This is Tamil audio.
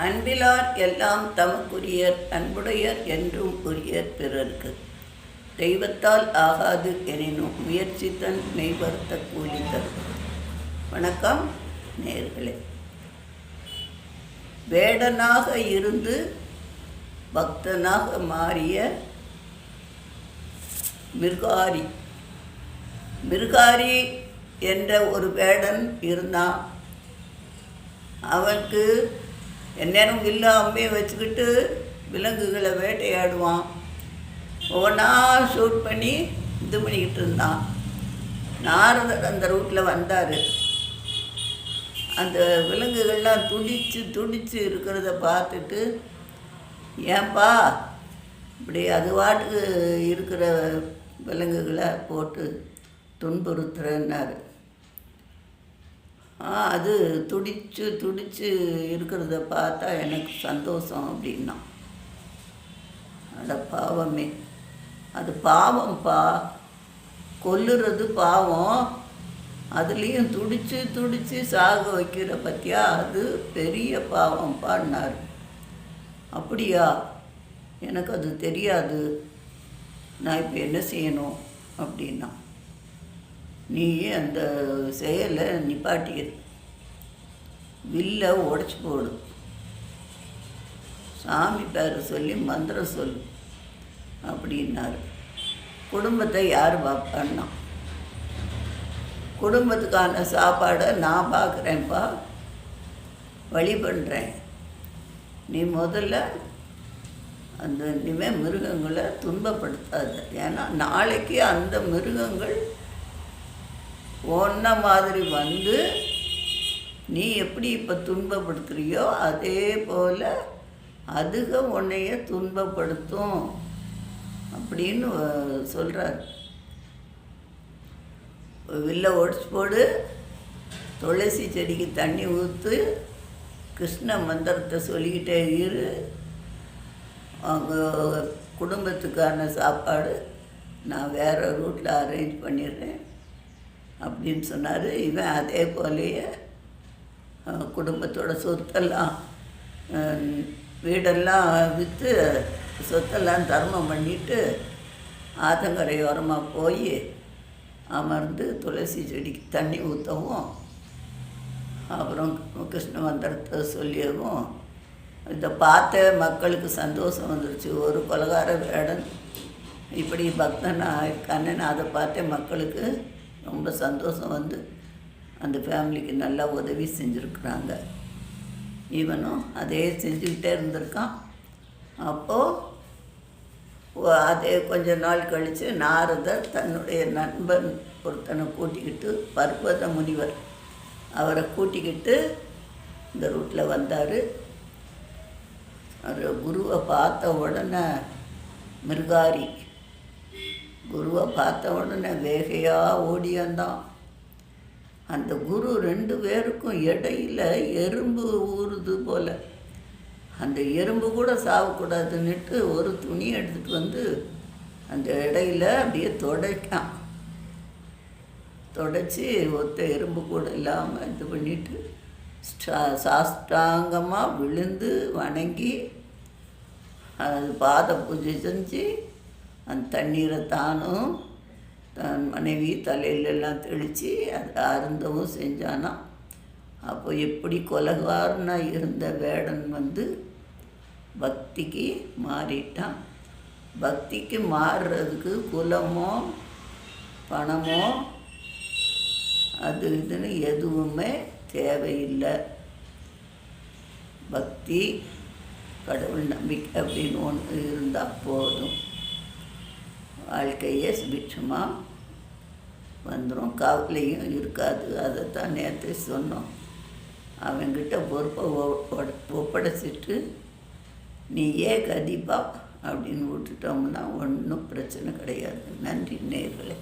அன்பிலார் எல்லாம் தமக்குரியர் அன்புடையர் என்றும் உரியர் பிறர்க்கு. தெய்வத்தால் ஆகாது எனினும் முயற்சித்தன் மெய்வர்த்த கூலி தரும் வணக்கம் நேர்களே. வேடனாக இருந்து பக்தனாக மாறிய மிருகாரி. மிருகாரி என்ற ஒரு வேடன் இருந்தான். அவனுக்கு எந்நேரம் வில்லா அம்பையை வச்சுக்கிட்டு விலங்குகளை வேட்டையாடுவான். ஒவ்வொன்றா ஷூட் பண்ணி இது பண்ணிக்கிட்டு இருந்தான். நாரதர் அந்த ரூட்டில் வந்தார். அந்த விலங்குகள்லாம் துடித்து துடித்து இருக்கிறத பார்த்துட்டு ஏன்பா இப்படி அது வாட்டுக்கு இருக்கிற விலங்குகளை போட்டு துன்புறுத்துறேன்னாரு. அது துடிச்சு துடிச்சு இருக்கிறத பார்த்தா எனக்கு சந்தோஷம் அப்படின்னா. அட பாவமே. அது பாவம்ப்பா கொல்லுறது பாவம். அதுலேயும் துடிச்சு துடிச்சு சாக வைக்கிற பற்றியா அது பெரிய பாவம்ப்பான்னாரு அப்படியா? எனக்கு அது தெரியாது. நான் இப்போ என்ன செய்யணும் அப்படின்னா. நீ அந்த செயலை நிப்பாட்டிடு வில்லை உடச்சி போடு. சாமி பேரை சொல்லி மந்திரம் சொல்லு அப்படின்னாரு. குடும்பத்தை யார் பார்ப்பான்னா? குடும்பத்துக்கான சாப்பாடை நான் பார்க்குறேன்ப்பா வழி பண்ணுறேன் நீ முதல்ல அந்த இனிமேல் மிருகங்களை துன்பப்படுத்தாத. ஏன்னா நாளைக்கு அந்த மிருகங்கள் ஒன்ன மாதிரி வந்து நீ எப்படி இப்போ துன்பப்படுத்துறியோ அதே போல் அதுக உன்னைய துன்பப்படுத்தும் அப்படின்னு சொல்கிறார் வில்ல ஒடிச்சு போடு துளசி செடிக்கு தண்ணி ஊற்று கிருஷ்ண மந்திரத்தை சொல்லிக்கிட்டே இரு. அவங்க குடும்பத்துக்கான சாப்பாடு நான் வேறு ரூட்டில் அரேஞ்ச் பண்ணிடுறேன். அப்படின்னு சொன்னார். இவன் அதே போலேயே குடும்பத்தோட சொத்தெல்லாம் வீடெல்லாம் விற்று சொத்தெல்லாம் தர்மம் பண்ணிட்டு ஆத்தங்கரையோரமாக போய் அமர்ந்து துளசி செடிக்கு தண்ணி ஊற்றவும் அப்புறம் கிருஷ்ண மந்திரத்தை சொல்லியவும் இதை பார்த்த மக்களுக்கு சந்தோஷம் வந்துருச்சு. ஒரு கொலகார வேடன் இப்படி பக்தனாக இருக்கான்னு அதை பார்த்தே மக்களுக்கு ரொம்ப சந்தோஷம் வந்து அந்த ஃபேமிலிக்கு நல்லா உதவி செஞ்சுருக்குறாங்க. இவனும் அதே செஞ்சுக்கிட்டே இருந்திருக்கான். அப்போது அதே கொஞ்ச நாள் கழித்து நாரதர் தன்னுடைய நண்பன் ஒருத்தனை கூட்டிக்கிட்டு பர்வத முனிவர் அவரை கூட்டிக்கிட்டு இந்த ரூட்டில் வந்தார். அவர் குருவை பார்த்த உடனே மிருகாரி குருவை பார்த்த உடனே வேகையாக ஓடி வந்தான் அந்த குரு ரெண்டு பேருக்கும் இடையில எறும்பு ஊறுது போல். அந்த எறும்பு கூட சாகக்கூடாதுன்னுட்டு ஒரு துணி எடுத்துகிட்டு வந்து அந்த இடையில அப்படியே தொடைக்கான். தொடச்சி ஒத்த எறும்பு கூட இல்லாமல் இது பண்ணிட்டு சாஷ்டாங்கமாக விழுந்து வணங்கி அது பாத பூஜை செஞ்சு அந்த தண்ணீரை தானும் தன் மனைவி தலையிலெல்லாம் தெளித்து அதை அருந்தவும் செஞ்சானா அப்போ எப்படி கொலகாரனாக இருந்த வேடன் வந்து பக்திக்கு மாறிட்டான். பக்திக்கு மாறுறதுக்கு குலமோ பணமோ அது இதுன்னு எதுவுமே தேவையில்லை. பக்தி கடவுள் நம்பிக்கை அப்படின்னு ஒன்று இருந்தால் போதும். வாழ்க்கையே சுபிட்சமாக வந்துடும் கவலையும் இருக்காது. அதை தான் நேற்று சொன்னோம். அவங்கிட்ட பொறுப்பை ஒப்படைச்சிட்டு நீ ஏன் கதிப்பா அப்படின்னு விட்டுட்டோம்னா ஒன்றும் பிரச்சனை கிடையாது. நன்றி நேர்களே.